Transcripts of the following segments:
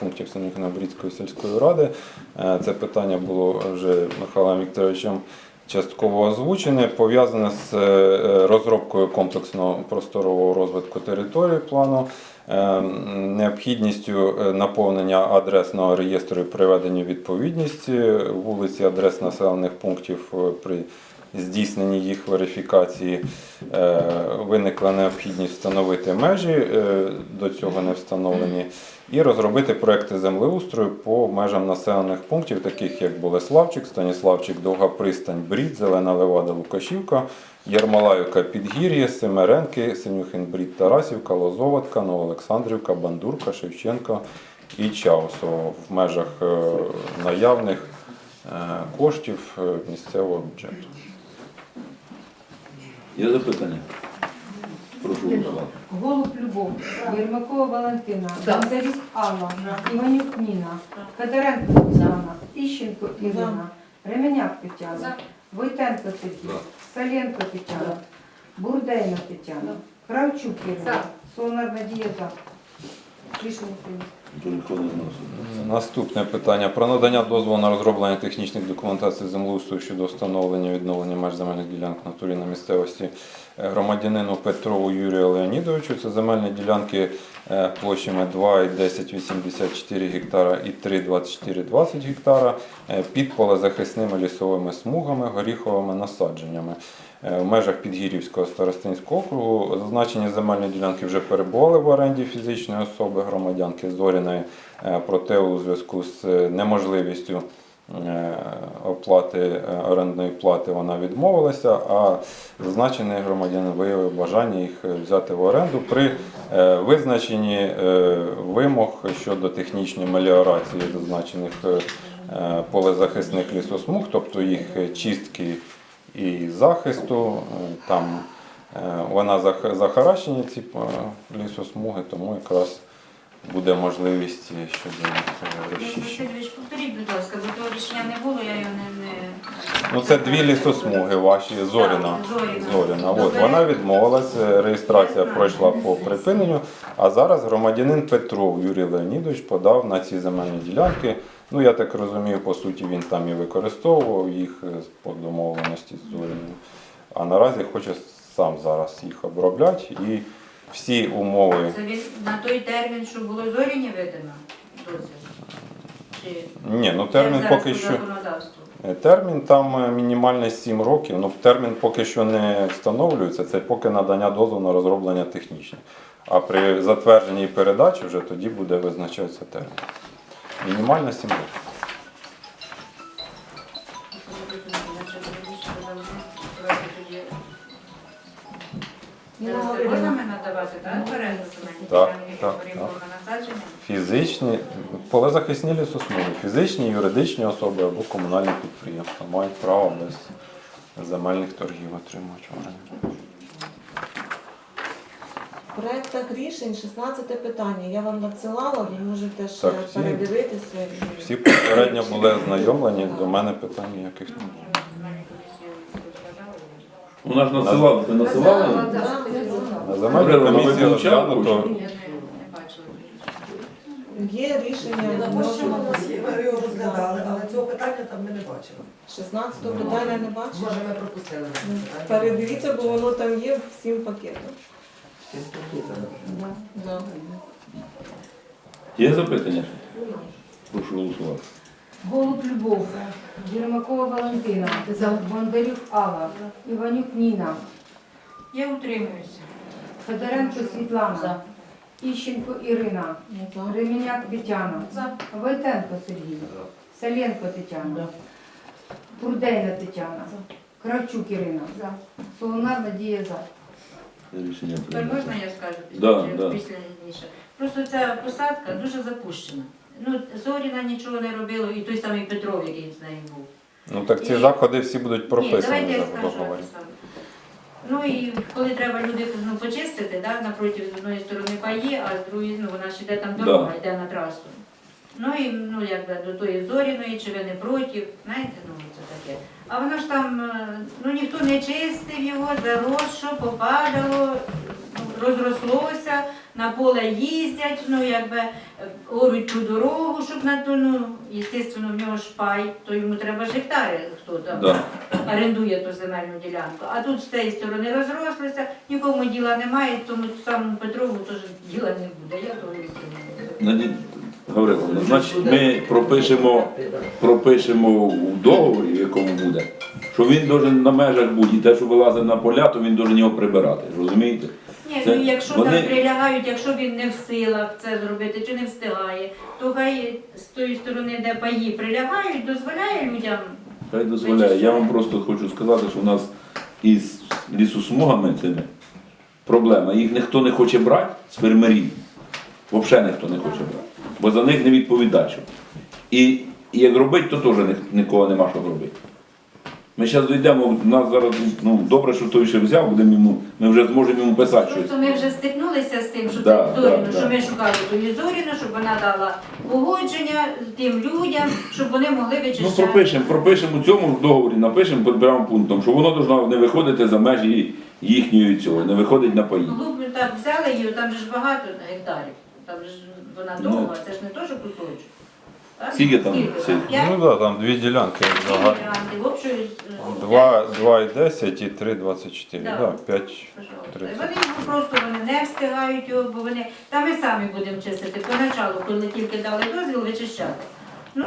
пунктів Синьохнобрідської сільської ради. Е, Це питання було вже Михайлом Вікторовичем частково озвучене, пов'язане з е, розробкою комплексного просторового розвитку території плану, необхідністю е, наповнення адресного реєстру і приведення е, вулиці адрес населених пунктів е, при здійсненні їх верифікації. Е, Виникла необхідність встановити межі, е, до цього не встановлені, і розробити проекти землеустрою по межам населених пунктів, таких як Болеславчик, Станіславчик, Довга Пристань, Брід, Зелена Левада, Лукашівка, Ярмолаївка, Підгір'я, Семеренки, Синюхин, Брід, Тарасівка, Лозоватка, Новоолександрівка, Бандурка, Шевченка і Чаусово в межах е, наявних е, коштів е, місцевого бюджету. Є запитання? Прошу голосувати. Голуб Любов, Єрмакова Валентина, Бондарюк Алла, Іванюк Ніна, Федоренко Світлана, Іщенко Ірина, Ременяк Тетяна, Войтенко Сергій, Саленко Тетяна, Бурдейна Тетяна, Кравчук Ірина, Солонар Надія за. Рішення прийнято. Дуже. Наступне питання про надання дозволу на розроблення технічних документацій землеустрою щодо встановлення відновлення меж земельних ділянок в натурі на місцевості е, громадянину Петрову Юрію Леонідовичу. Це земельні ділянки е, площами 2,1084 гектара і 3,2420 гектара е, під полезахисними лісовими смугами, горіховими насадженнями. Е, В межах Підгірівського старостинського округу зазначені земельні ділянки вже перебували в оренді фізичної особи громадянки Зоріної, Е, проте у зв'язку з е, неможливістю оплати орендної плати вона відмовилася, а зазначений громадянин виявив бажання їх взяти в оренду при визначенні вимог щодо технічної меліорації зазначених полезахисних лісосмуг, тобто їх чистки і захисту. Е, Там е, вона зах- захаращені ці е, лісосмуги, тому якраз буде можливість щодо розчищення. Повторіть, будь ласка, бо того рішення не було, я його не... Ну це дві лісосмуги ваші, Зоріна. Зоріна. Зоріна. От, вона відмовилася, реєстрація пройшла по припиненню, а зараз громадянин Петров Юрій Леонідович подав на ці земельні ділянки. Ну, я так розумію, по суті, він там і використовував їх е, по домовленості з Зоріною. А наразі хоче сам зараз їх обробляти і всі умови. Це він на той термін, що було зоріні видано дозвіл? Ні, ну термін поки що. Е, Термін там е, мінімальний 7 років. Ну, термін поки що не встановлюється, це поки надання дозволу на розроблення технічне. А при затвердженні і передачі вже тоді буде визначатися термін. Мінімально 7 років. Це можна надавати, так, оренду Так, так? Фізичні, полезахисні лісосмуги, фізичні, юридичні особи або комунальні підприємства мають право без земельних торгів отримувати в оренду. Проектах рішень 16 питання. Я вам надсилала, ви можете ще Так, всі- передивитися. Всі попередньо були ознайомлені, до мене питань ніяких немає. Вона ж надсилала, ти да. На земельній Добре, комісії ви вивчали розглянуто. кожен? Не, не бачила. Є рішення можу- ми його розглядали, але цього питання там ми не бачили. 16 питання не бачите? Може, ми пропустили. це питання. Передивіться, бо воно там є всім пакетом. Є запитання? Прошу голосувати. Голуб Любов, Єрмакова Валентина, Бондарюк Алла, Іванюк Ніна, Я утримуюся. Федоренко Світлана, Іщенко Ірина, За. Ременяк Тетяна, Войтенко Сергій, Саленко Тетяна, Бурдейна Тетяна, Кравчук Ірина, Солонар Надія за. Рішення Тепер прийнято. можна я скажу Да, після, да. після пізніше? Просто ця посадка дуже запущена. Ну, Зоріна нічого не робила, і той самий Петров, який з нею був. Ну так ці І- заходи всі будуть Ні, прописані давайте я скажу. Ну і коли треба люди ну, почистити, да, напроти з одної сторони паї, а з другої, ну вона ж йде там дорога, Да. йде на трасу. Ну і ну, якби до тої зоріної, чи ви не проти, знаєте, ну це таке. А вона ж там, е, ну ніхто не чистив його, заросшо, попадало, ну, розрослося. на поле їздять, ну якби е, оруть ту дорогу, щоб на ту, ну, естественно, в нього ж пай, то йому треба ж гектари, хто там Да. орендує ту земельну ділянку. А тут з тієї сторони розрослися, нікому діла немає, тому самому Петрову теж діла не буде. Я того не Наді... Гавриловна, значить, ми пропишемо, пропишемо у договорі, в якому буде, що він должен на межах бути, і те, що вилазить на поля, то він должен його прибирати. Розумієте? Ні, Це ну якщо вони- там прилягають, якщо він не в силах це зробити чи не встигає, то хай з тої сторони, де паї прилягають, дозволяє людям. Хай дозволяє. Я вам просто хочу сказати, що у нас із лісосмугами цими проблема. Їх ніхто не хоче брати з фермерів. Взагалі ніхто не хоче брати. Бо за них не відповідачу. І, і як робити, то теж нікого нема що робити. Ми зараз дійдемо, у нас зараз ну, добре, що той ще взяв, будемо йому, ми вже зможемо йому писати щось. Просто ми вже стикнулися з тим, що Да, це зоріну, да, що да. ми шукали ту зоріну, щоб вона дала погодження тим людям, щоб вони могли Ну, пропишемо, пропишемо у цьому договорі, напишемо під прямим пунктом, що воно должно не виходити за межі їхньої цього, не виходить на паї. Клуб ми так взяли її, там же ж багато гектарів. Там же ж вона Ну. довга, це ж не що кусочок. Так? Скільки там цих? П'ять Ну так, да, там дві ділянки. Скільки Ага. варіантів? В общої, е, 2, 2,10 і 3,24. Да. Да, 5. Пожалуйста. 30. Вони просто вони не встигають його, бо вони. Та ми самі будемо чистити. Поначалу, коли тільки дали дозвіл, вичищати. Ну,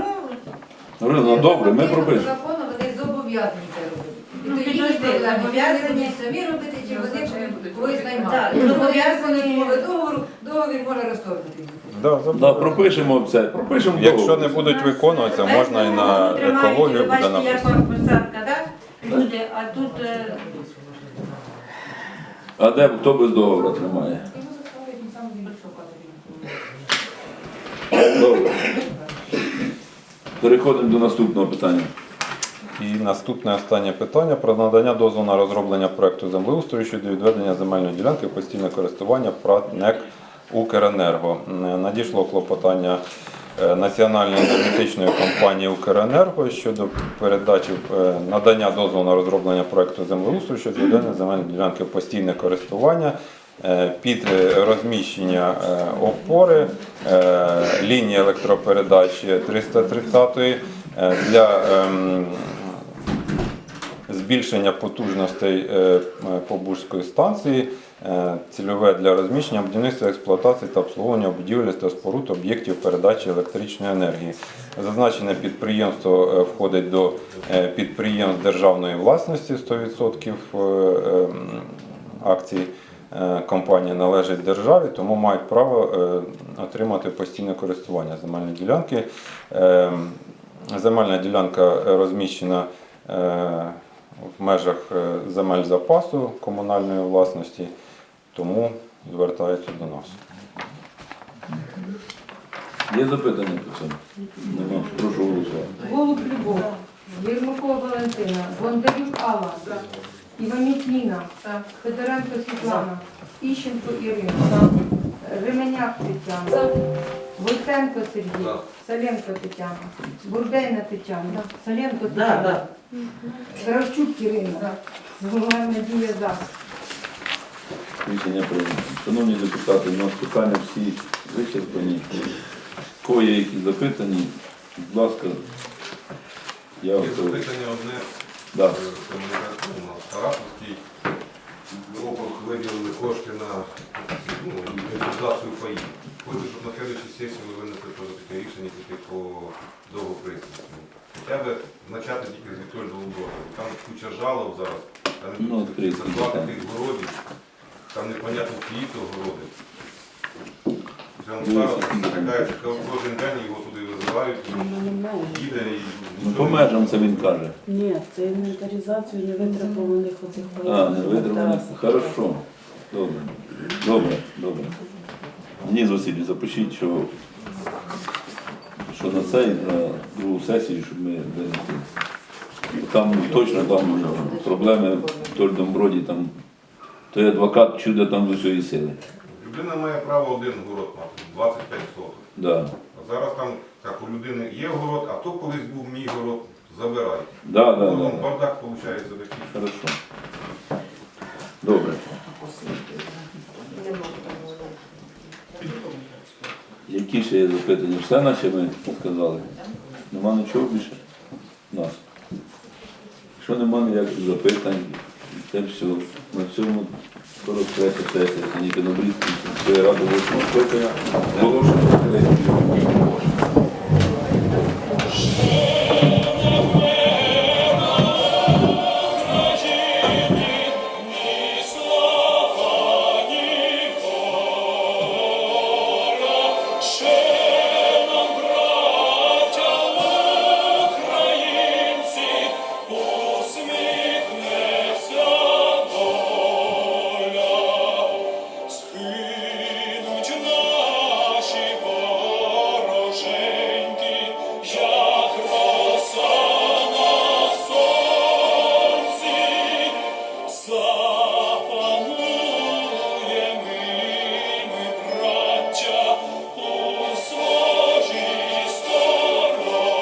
Говорили, ну добре, ми пропишемо. Закону вони зобов'язані це робити. Ну, підожди, зобов'язані. будуть самі робити, чи вони будуть когось Так, зобов'язані. Зобов'язані умови договору, договір може розторгнути. Да, Да, пропишемо це, пропишемо Якщо не будуть виконуватися, можна і на екологію буде Бачите, як написано. вам посадка, так? Люди, а тут е, А де хто без договору тримає? Добре. Переходимо до наступного питання. І наступне останнє питання про надання дозволу на розроблення проекту землеустрою щодо відведення земельної ділянки в постійне користування ПРАТ НЕК Укренерго. Надійшло клопотання е, Національної енергетичної компанії Укренерго щодо передачі е, надання дозволу на розроблення проекту землеустрою щодо відведення земельної ділянки постійне користування е, під розміщення опори лінії електропередачі 330 е, для ем, збільшення потужностей Побужської станції, цільове для розміщення будівництва, експлуатації та обслуговування будівель та споруд об'єктів передачі електричної енергії. Зазначене підприємство е, входить до е, підприємств державної власності 100% е, ем, акцій. е, Компанії належить державі, тому мають право е, отримати постійне користування земельної ділянки. Ем, Земельна ділянка е, розміщена е, в межах е, земель запасу комунальної власності, тому звертаються до нас. Є запитання по цьому? Нема. Прошу голосувати. Голуб Любов, Єрмакова Валентина, Бондарюк Алла, Іванюк Ніна, Федоренко Світлана, Іщенко Ірина, Ременяк Тетяна, Войтенко Сергій, Саленко Тетяна, Бурдейна Тетяна, Саленко Тетяна, Кравчук Ірина, Згорна Надія за. Рішення прийнято. Шановні депутати, у нас питання всі вичерпані. Кого є якісь запитання? Будь ласка, я Є готовий. запитання одне Да. е, комунікаційно. Тарасовський округ виділили кошти на ну, інвентаризацію паїв. Хочу, щоб на следующій сесії ви винесли теж таке рішення тільки по довгоприсненню. Хоча б почати тільки з Вітольдового дорогу. Там куча жалоб зараз, там Ну, відкрийте зарплати тих городів, там непонятно чиї то городи. Стикається, кожен день його туди визивають, їде і Ну, по межам це він каже. Ні, це інвентаризацію невитребуваних оцих А, не. Хорошо. Добре. Добре, добре. Денис Васильович, запишіть, що, що на цей, на другу сесію, щоб ми винесли. Там точно там проблеми в Тольдом Броді, там той адвокат чудо там усієї сили. Людина має право один город мати, 25 соток. Да. А зараз там, як у людини є город, а то колись був мій город, забирай. Да, да, Ну, да. бардак виходить такий. Хорошо. Добре. Які ще є запитання? Все наче ми сказали? Нема нічого більше? У нас. Якщо нема ніяких запитань, це все. На цьому 43 сесія Саніки Добрівської сільської ради 8 скликання оголошено.